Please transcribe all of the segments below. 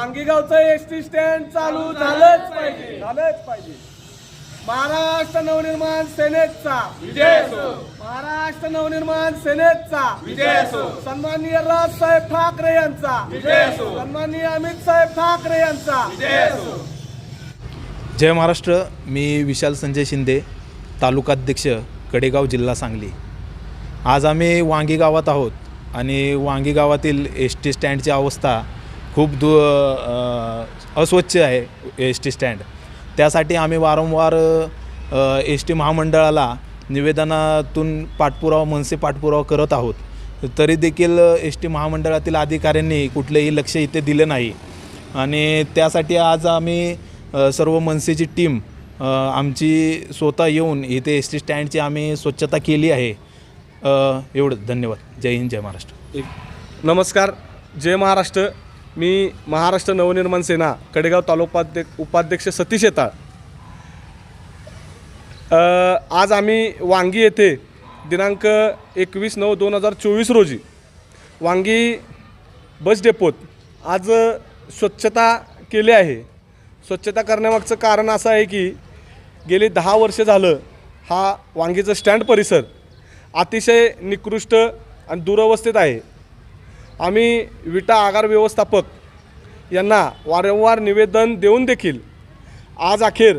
वांगीगावचं S T stand चालू झालंच पाहिजे. झालंच पाहिजे. महाराष्ट्र नवनिर्माण सेनेचा विजय असो. महाराष्ट्र नवनिर्माण सेनेचा विजय असो. सन्माननीय राजसाहेब ठाकरे यांचा. विजय असो. सन्माननीय अमित साहेब ठाकरे यांचा. विजय असो. जय महाराष्ट्र मी विशाल संजय शिंदे तालुकाध्यक्ष कडेगाव जिल्हा सांगली. आज आम्ही वांगी गावात आहोत आणि वांगी गावातील एस टी स्टँडची अवस्था खूप दु अस्वच्छ आहे एस टी स्टँड. त्यासाठी आम्ही वारंवार एस टी महामंडळाला निवेदनातून पाठपुरावा मनसे पाठपुरावा करत आहोत. तरी देखील एस टी महामंडळातील अधिकाऱ्यांनी कुठलेही लक्ष इथे दिलं नाही. आणि त्यासाठी आज आम्ही सर्व मनसेची टीम आमची स्वतः येऊन इथे एस टी स्टँडची आम्ही स्वच्छता केली आहे. एवढं धन्यवाद. जय हिंद जय महाराष्ट्र. नमस्कार. जय महाराष्ट्र. मी महाराष्ट्र नवनिर्माण सेना कडेगाव तालुकाध्यक्ष उपाध्यक्ष सतीश येताळ. आज आम्ही वांगी येथे दिनांक एकवीस नऊ दोन हजार चोवीस रोजी वांगी बस डेपोत आज स्वच्छता केली आहे. स्वच्छता करण्यामागचं कारण असं आहे की गेली दहा वर्ष झालं हा वांगीचं स्टँड परिसर अतिशय निकृष्ट आणि दुरवस्थेत आहे. आम्ही विटा आगार व्यवस्थापक यांना वारंवार निवेदन देऊन देखील आज अखेर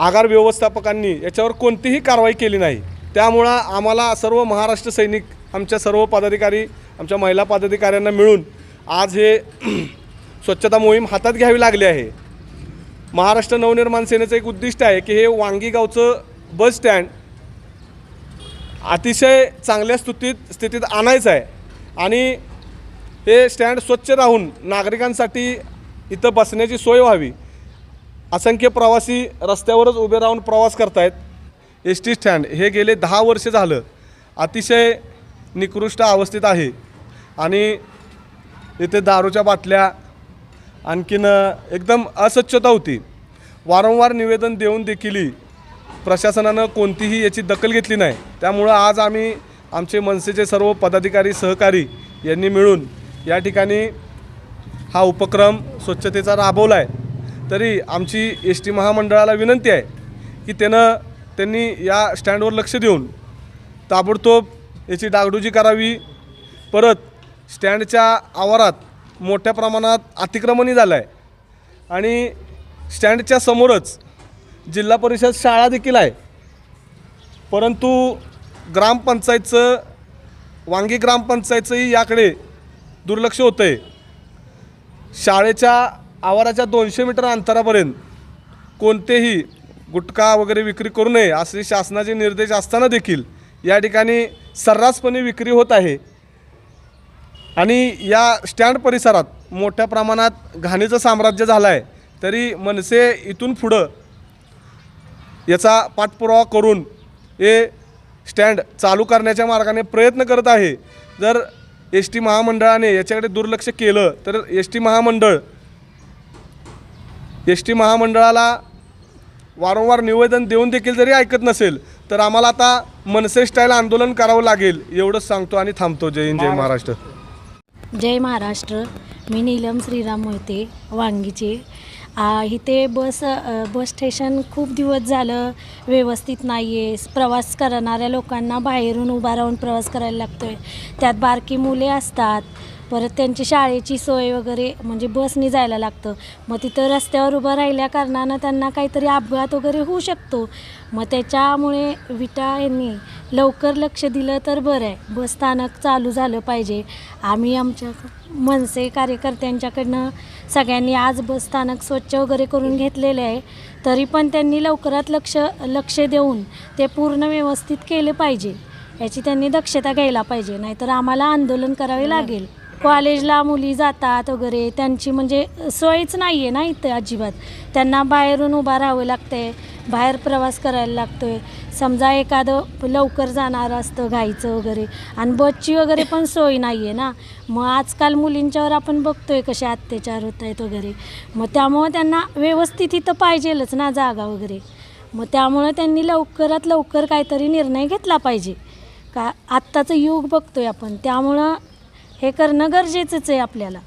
आगार व्यवस्थापकांनी याच्यावर कोणतीही कारवाई केली नाही. त्यामुळं आम्हाला सर्व महाराष्ट्र सैनिक आमच्या सर्व पदाधिकारी आमच्या महिला पदाधिकाऱ्यांना मिळून आज हे स्वच्छता मोहीम हातात घ्यावी लागली आहे. महाराष्ट्र नवनिर्माण सेनेचं एक उद्दिष्ट आहे की हे वांगी गावचं बस स्टँड अतिशय चांगल्या स्थितीत स्थितीत आणायचं आहे. आणि हे स्टँड स्वच्छ राहून नागरिकांसाठी इथं बसण्याची सोय व्हावी. असंख्य प्रवासी रस्त्यावरच उभे राहून प्रवास करतायत. एस टी स्टँड हे गेले दहा वर्ष झालं. अतिशय निकृष्ट अवस्थेत आहे. आणि इथे दारूच्या बाटल्या आणखीन एकदम अस्वच्छता होती. वारंवार निवेदन देऊन देखील प्रशासनानं कोणतीही याची दखल घेतली नाही. त्यामुळं आज आम्ही आमचे मनसेचे सर्व पदाधिकारी सहकारी यांनी मिळून या ठिकाणी हा उपक्रम स्वच्छतेचा राबवला आहे. तरी आमची एस टी महामंडळाला विनंती आहे की त्यानं त्यांनी या स्टँडवर लक्ष देऊन ताबडतोब याची डागडुजी करावी. परत स्टँडच्या आवारात मोठ्या प्रमाणात अतिक्रमणही झालं आहे आणि स्टँडच्या समोरच जिल्हा परिषद शाळा देखील आहे. परंतु ग्रामपंचायतचं वांगी ग्रामपंचायतचंही याकडे दुर्लक्ष होतं आहे शाळेच्या आवाराच्या दोनशे मीटर अंतरापर्यंत कोणतेही गुटखा वगैरे विक्री करू नये असे शासनाचे निर्देश असताना देखील या ठिकाणी सर्रासपणे विक्री होत आहे. आणि या स्टँड परिसरात मोठ्या प्रमाणात घाणीचं साम्राज्य झालं आहे तरी मनसे इथून पुढं याचा पाठपुरावा करून हे स्टँड चालू करण्याच्या मार्गाने प्रयत्न करत आहे. जर एस टी महामंडळाने याच्याकडे दुर्लक्ष केलं तर एस टी महामंडळ एस टी महामंडळाला वारंवार निवेदन देऊन देखील जरी ऐकत नसेल तर आम्हाला आता मनसे स्टाईल आंदोलन करावं लागेल एवढंच सांगतो आणि थांबतो. जय हिंद जय महाराष्ट्र. जय महाराष्ट्र. मी नीलम श्रीराम मोहिते वांगीचे. इथे बस बस स्टेशन खूप दिवस झालं व्यवस्थित नाही आहे प्रवास करणाऱ्या लोकांना बाहेरून उभा राहून प्रवास करायला लागतो आहे त्यात बारकी मुले असतात. परत त्यांची शाळेची सोय वगैरे म्हणजे बसनी जायला लागतं. मग तिथं रस्त्यावर उभं राहिल्या कारणानं त्यांना काहीतरी अपघात वगैरे होऊ शकतो. मग त्याच्यामुळे विटा यांनी लवकर लक्ष दिलं तर बरं आहे. बस स्थानक चालू झालं पाहिजे. आम्ही आमच्या मनसे कार्यकर्त्यांच्याकडनं सगळ्यांनी आज बस स्थानक स्वच्छ वगैरे करून घेतलेले आहे. तरी पण त्यांनी लवकरात लक्ष लक्ष देऊन ते पूर्ण व्यवस्थित केले पाहिजे. याची त्यांनी दक्षता घ्यायला पाहिजे. नाहीतर आम्हाला आंदोलन करावे लागेल. कॉलेजला मुली जातात वगैरे त्यांची म्हणजे सोयच नाही आहे ना इथं अजिबात. त्यांना बाहेरून उभा राहावं लागतंय बाहेर प्रवास करायला लागतो आहे समजा एखादं लवकर जाणार असतं घाईचं वगैरे आणि बसची वगैरे पण सोय नाही आहे ना. मग आजकाल मुलींच्यावर आपण बघतो आहे कसे अत्याचार होत आहेत वगैरे. मग त्यामुळं त्यांना व्यवस्थित इथं पाहिजेलच ना जागा वगैरे. मग त्यामुळं त्यांनी लवकरात लवकर काहीतरी निर्णय घेतला पाहिजे. का आत्ताचं युग बघतो आहे आपण. त्यामुळं हे करणं गरजेचंच आहे आपल्याला.